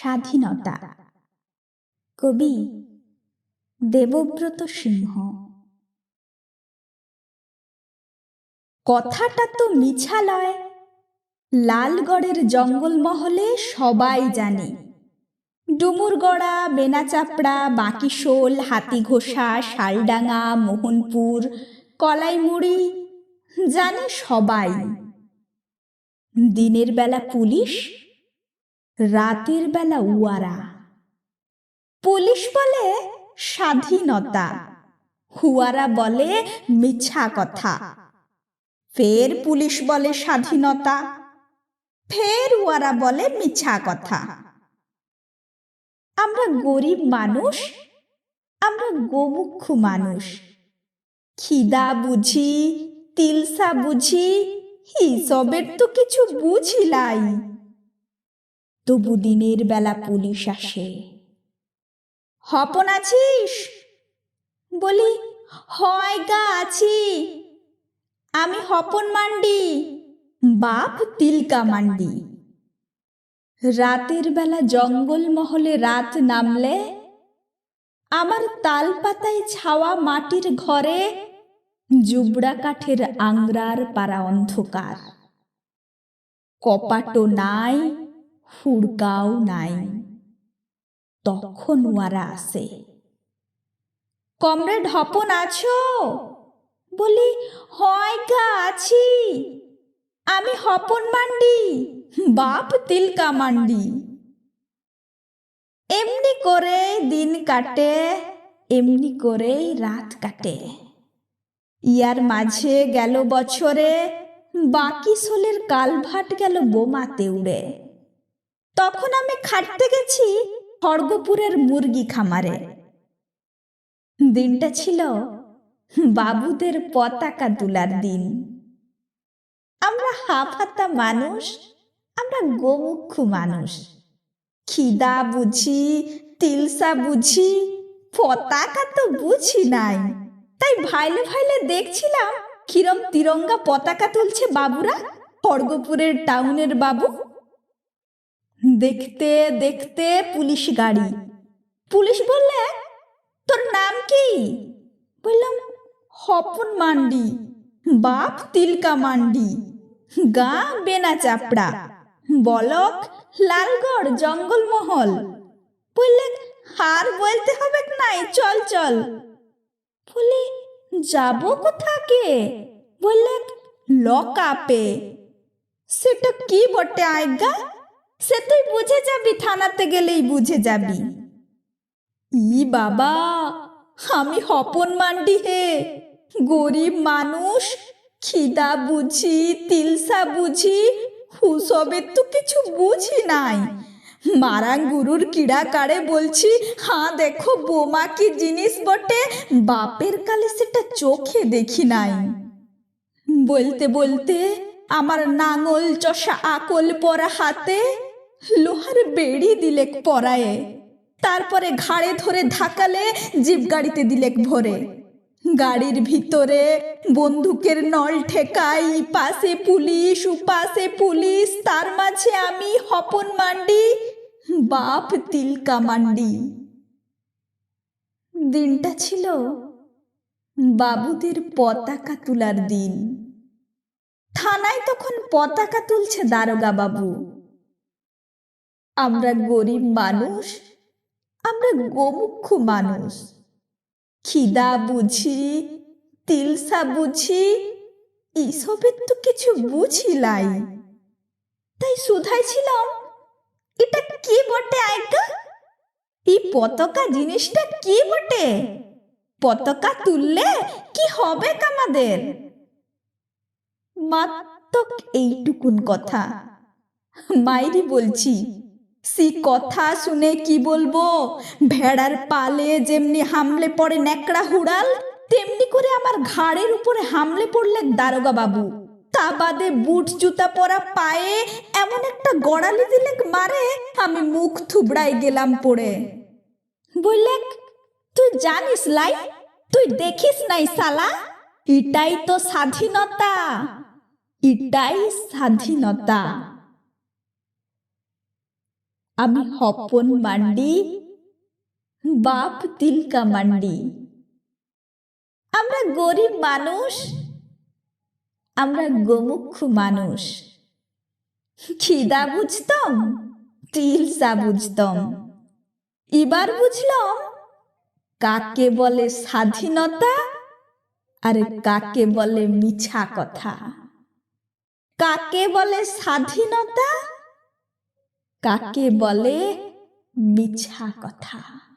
স্বাধীনতা। কবি দেবব্রত সিংহ। কথাটা তো মিছালয় লালগড়ের জঙ্গলমহলে সবাই জানে। ডুমুরগড়া, বেনাচাপড়া, বাঁকিশোল, হাতিঘোষা, শালডাঙ্গা, মোহনপুর, কলাইমুড়ি, জানে সবাই। দিনের বেলা পুলিশ রাতের বেলা উয়ারা। পুলিশ বলে স্বাধীনতা। হুয়ারা বলে মিছা কথা। ফের পুলিশ বলে স্বাধীনতা। ফের উয়ারা বলে মিছা কথা। আমরা গরিব মানুষ, আমরা গোমুখ মানুষ। খিদা বুঝি, তিলসা বুঝি, হিসবের তো কিছু বুঝিলাই তবু দিনের বেলা পুলিশ আসে। হপন আছিস? বলি, হয় গা, আছি। আমি হপন মান্ডি, বাপ তিলকা মান্ডি। রাতের বেলা জঙ্গল মহলে রাত নামলে, আমার তাল পাতায় ছাওয়া মাটির ঘরে জুবড়া কাঠের আংরার পাড়া অন্ধকার। কপাটো নাই হুড়কাও নাই। তখন ওয়ারা আসে। কমরেড, হপন আছো? বলি, হয় গা, আছি। আমি হপন মান্ডি, বাপ তিলকা মান্ডি। এমনি করে দিন কাটে, এমনি করেই রাত কাটে। ইয়ার মাঝে গেল বছরে, বাকি সোলের কালভাট গেল বোমাতে উড়ে। তখন আমি খাটতে গেছি খড়গপুরের মুরগি খামারে। দিনটা ছিল বাবুদের পতাকা তোলার দিন। আমরা হাফাতা মানুষ, আমরা গোমুখ মানুষ। খিদা বুঝি, তিলসা বুঝি, পতাকা তো বুঝি নাই। তাই ভাইলে ভাইলে দেখছিলাম কিরম তিরঙ্গা পতাকা তুলছে বাবুরা খড়গপুরের টাউনের বাবু। দেখতে দেখতে পুলিশ গাড়ি। পুলিশ বললে, তোর নাম কি? বললাম, হপন মান্ডি বাপ তিলকা মান্ডি, গা বেনা চাপড়া, বলক লালগড় জঙ্গলমহল বললে, হার বলতে হবে নাই? চল চল। বলি যাব কোথাকে বললে লক আপে সেটা কি বটে আজ্ঞা সে তুই বুঝে যাবি, থানাতে গেলেই বুঝে যাবি। ই বাবা, আমি হপন মান্ডি হে। গরিব মানুষ, খিদা বুঝি, তিলসা বুঝি হুসবের তো কিছু বুঝি নাই। মারাং গুরুর কিড়া কাড়ে বলছি হ্যাঁ দেখো বোমা কি জিনিস বটে, বাপের কালে সেটা চোখে দেখি নাই। বলতে বলতে আমার নাঙল চষা আকল পরা হাতে লোহার বেড়ি দিলেক পরায়ে, তারপরে ঘাড়ে ধরে ধাকালে জিপ গাড়িতে দিলেক ভরে। গাড়ির ভিতরে বন্দুকের নল ঠেকাই, পাশে পুলিশ উপাশে পুলিশ, তার মাঝে আমি হপন মান্ডি, বাপ তিলকা মান্ডি। দিনটা ছিল বাবুদের পতাকা তোলার দিন। থানায় তখন পতাকা তুলছে দারোগা বাবু আমরা গরিব মানুষ আমরা গোমুখ মানুষ। খিদা বুঝি তিলসা বুঝি এসবের তো কিছু বুঝিলাই তাই শুধাইছিলাম এটা কি বটে আজ্ঞা এই পতাকা জিনিসটা কি বটে? পতাকা তুললে কি হবে আমাদের মাত্র এইটুকুন কথা। মাইরি বলছি সি কথা শুনে কি বলব? ভেড়ার পালে যেমনি হামলে পড়ে ন্যাকড়া হুড়াল, তেমনি করে আমার ঘাড়ের উপরে হামলে পড়লে দারোগা বাবু। তা বাদে বুট জুতা পরা পায়ে এমন একটা গড়ালি দিলেক মারে, আমি মুখ থুবড়াই গেলাম পড়ে। বললে তুই জানিস লাই, তুই দেখিস নাই সালা এটাই তো স্বাধীনতা। এটাই স্বাধীনতা। আমি হপন মান্ডি, বাপ তিলকা মান্ডি। আমরা গরিব মানুষ, আমরা গোমুখ মানুষ। খিদা বুঝতম তিলসা বুঝতম। এবার বুঝলাম, কাকে বলে স্বাধীনতা, আর কাকে বলে মিছা কথা। কাকে বলে স্বাধীনতা কাকে বলে? মিছা কথা।